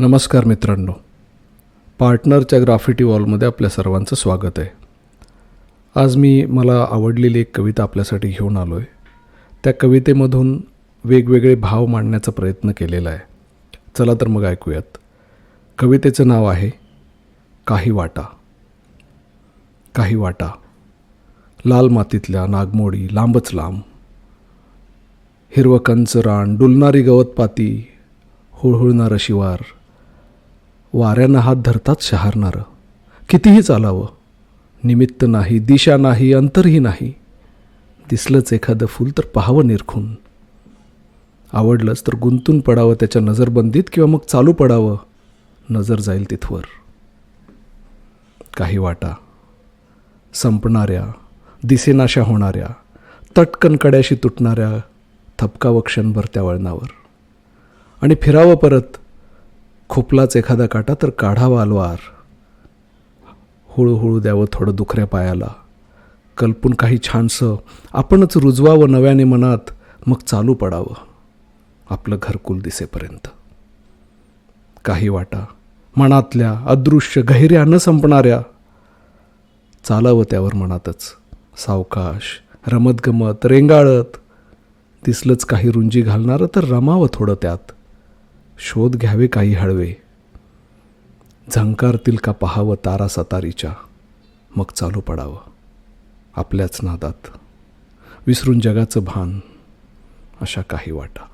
नमस्कार मित्रांनो. पार्टनरच्या ग्राफिटी वॉलमध्ये आपल्या सर्वांचं स्वागत आहे. आज मी मला आवडलेली एक कविता आपल्यासाठी घेऊन आलो आहे त्या कवितेमधून वेगवेगळे भाव मांडण्याचा प्रयत्न केलेला आहे. चला तर मग ऐकूयात. कवितेचं नाव आहे काही वाटा. काही वाटा. लाल मातीतल्या नागमोडी लांबच लांब. हिरवं कंच रान डुलणारी गवतपाती हुळहुळणारं शिवार. वाऱ्यानं हात धरतात शहारणारं. कितीही चालावं निमित्त नाही दिशा नाही अंतरही नाही. दिसलंच एखादं फूल तर पाहावं निरखून. आवडलंच तर गुंतून पडावं त्याच्या नजरबंदीत किंवा मग चालू पडावं नजर जाईल तिथवर. काही वाटा संपणाऱ्या दिसेनाशा होणाऱ्या तटकन कड्याशी तुटणाऱ्या थपकावं क्षणभर त्या वळणावर. आणि फिरावं परत खोपलाच एखादा काटा तर काढावा अलवार. हळूहळू द्यावं थोडं दुखऱ्या पायाला. कल्पून काही छानसं आपणच रुजवावं नव्याने मनात मग चालू पडावं. आपलं घरकुल दिसेपर्यंत. काही वाटा मनातल्या अदृश्य गहिऱ्या न संपणाऱ्या. चालावं त्यावर मनातच. सावकाश रमतगमत रेंगाळत. दिसलंच काही रुंजी घालणारं तर रमावं थोडं त्यात. शोध घ्यावे काही हळवे. झंकारतील का पहावं तारा सतारीच्या? मग चालू पडावं. आपल्याच नादात. विसरून जगाचं भान अशा काही वाटा.